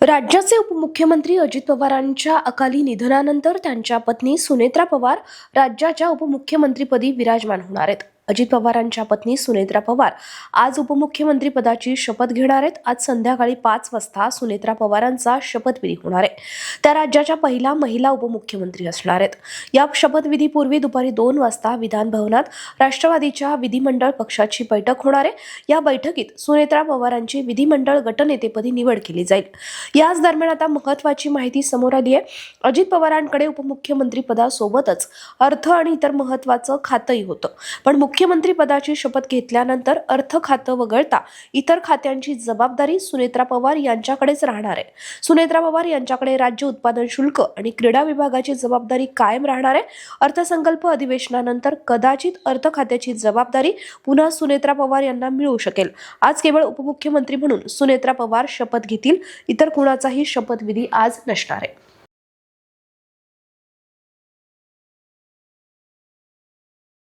राज्याचे उपमुख्यमंत्री अजित पवारांच्या अकाली निधनानंतर त्यांच्या पत्नी सुनेत्रा पवार राज्याच्या उपमुख्यमंत्रीपदी विराजमान होणार आहेत. अजित पवारांच्या पत्नी सुनेत्रा पवार आज उपमुख्यमंत्री पदाची शपथ घेणार आहेत. आज संध्याकाळी पाच वाजता सुनेत्रा पवारांचा शपथविधी होणार आहे. त्या राज्याच्या पहिल्या महिला उपमुख्यमंत्री असणार आहेत. या शपथविधीपूर्वी दुपारी दोन वाजता विधानभवनात राष्ट्रवादीच्या विधिमंडळ पक्षाची बैठक होणार आहे. या बैठकीत सुनेत्रा पवारांची विधिमंडळ गटनेतेपदी निवड केली जाईल. याच दरम्यान आता महत्वाची माहिती समोर आली आहे. अजित पवारांकडे उपमुख्यमंत्री पदासोबतच अर्थ आणि इतर महत्वाचं खातंही होतं. पण मुख्य मुख्यमंत्रीपदाची शपथ घेतल्यानंतर अर्थ खातं वगळता इतर खात्यांची जबाबदारी सुनेत्रा पवार यांच्याकडेच राहणार आहे. सुनेत्रा पवार यांच्याकडे राज्य उत्पादन शुल्क आणि क्रीडा विभागाची जबाबदारी कायम राहणार आहे. अर्थसंकल्प अधिवेशनानंतर कदाचित अर्थ खात्याची जबाबदारी पुन्हा सुनेत्रा पवार यांना मिळू शकेल. आज केवळ उपमुख्यमंत्री म्हणून सुनेत्रा पवार शपथ घेतील इतर कुणाचाही शपथविधी आज नसणार आहे.